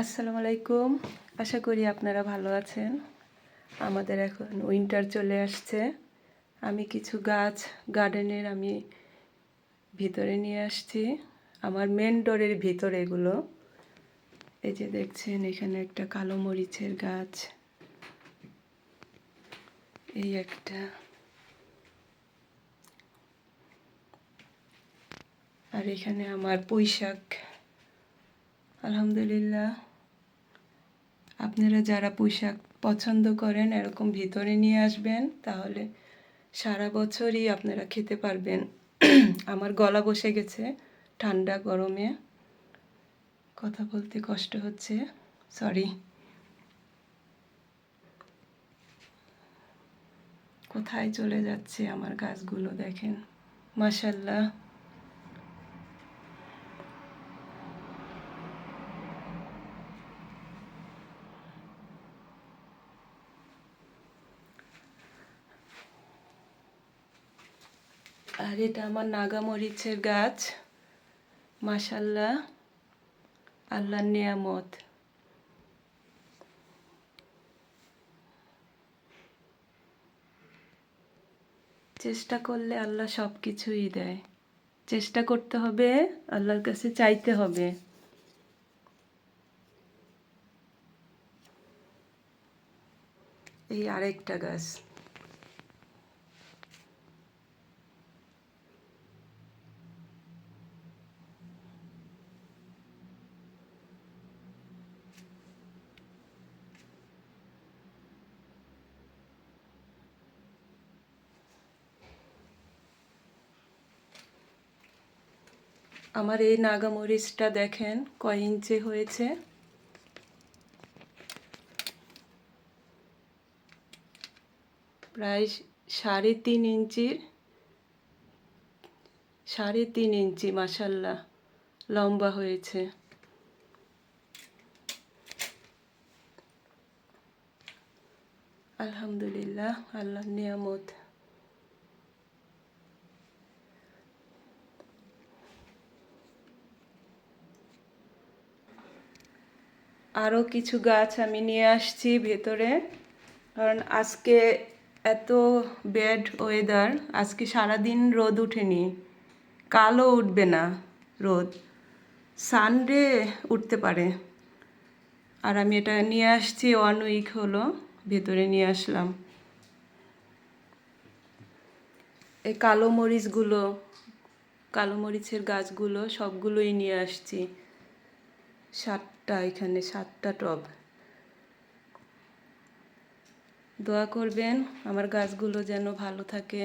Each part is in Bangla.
আসসালামু আলাইকুম। আশা করি আপনারা ভালো আছেন। আমাদের এখন উইন্টার চলে আসছে। আমি কিছু গাছ গার্ডেনের আমি ভিতরে নিয়ে আসছি। আমার মেন ডোরের ভিতরে এগুলো। এই যে দেখছেন, এখানে একটা কালো মরিচের গাছ। এই একটা। আর এখানে আমার পুঁই শাক আলহামদুলিল্লাহ। আপনারা যারা পোশাক পছন্দ করেন, এরকম ভিতরে নিয়ে আসবেন, তাহলে সারা বছরই আপনারা খেতে পারবেন। আমার গলা বসে গেছে, ঠান্ডা গরমে। কথা বলতে কষ্ট হচ্ছে সরি কোথায় চলে যাচ্ছে আমার গাছগুলো দেখেন। মাশাল্লাহ আর এটা আমার নাগামরিচের গাছ। মাশাল্লাহ, আল্লাহর নিয়ামত। চেষ্টা করলে আল্লাহ সব কিছুই দেয়। চেষ্টা করতে হবে, আল্লাহর কাছে চাইতে হবে। এই আরেকটা গাছ। আমার এই নাগামরিচটা দেখেন কয় ইঞ্চি হয়েছে। প্রায় সাড়ে তিন ইঞ্চির, সাড়ে তিন ইঞ্চি মাসাল্লাহ লম্বা হয়েছে। আলহামদুলিল্লাহ আল্লাহ নিয়ামত। আরও কিছু গাছ আমি নিয়ে আসছি ভেতরে। কারণ আজকে এত ব্যাড ওয়েদার আজকে সারাদিন রোদ উঠেনি। কালও উঠবে না রোদ। সানডে উঠতে পারে। আর আমি এটা নিয়ে আসছি ওয়ান উইক হলো, ভেতরে নিয়ে আসলাম। এই কালো মরিচগুলো, কালো মরিচের গাছগুলো সবগুলোই নিয়ে আসছি। সাতটা এখানে সাতটা টব। দোয়া করবেন আমার গাছগুলো যেন ভালো থাকে।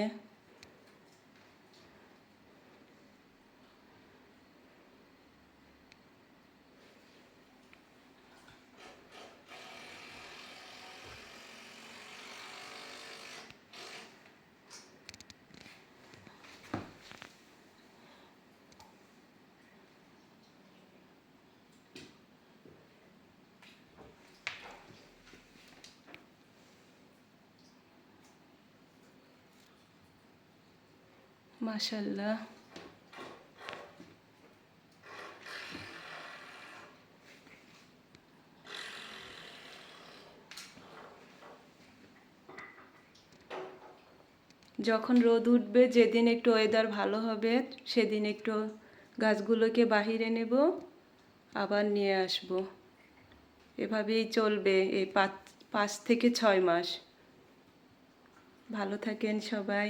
মাশাল্লাহ যখন রোদ উঠবে, যেদিন একটু ওয়েদার ভালো হবে, সেদিন একটু গাছগুলোকে বাহিরে নেব, আবার নিয়ে আসব। এভাবেই চলবে এই পাঁচ পাঁচ থেকে ছয় মাস। ভালো থাকেন সবাই।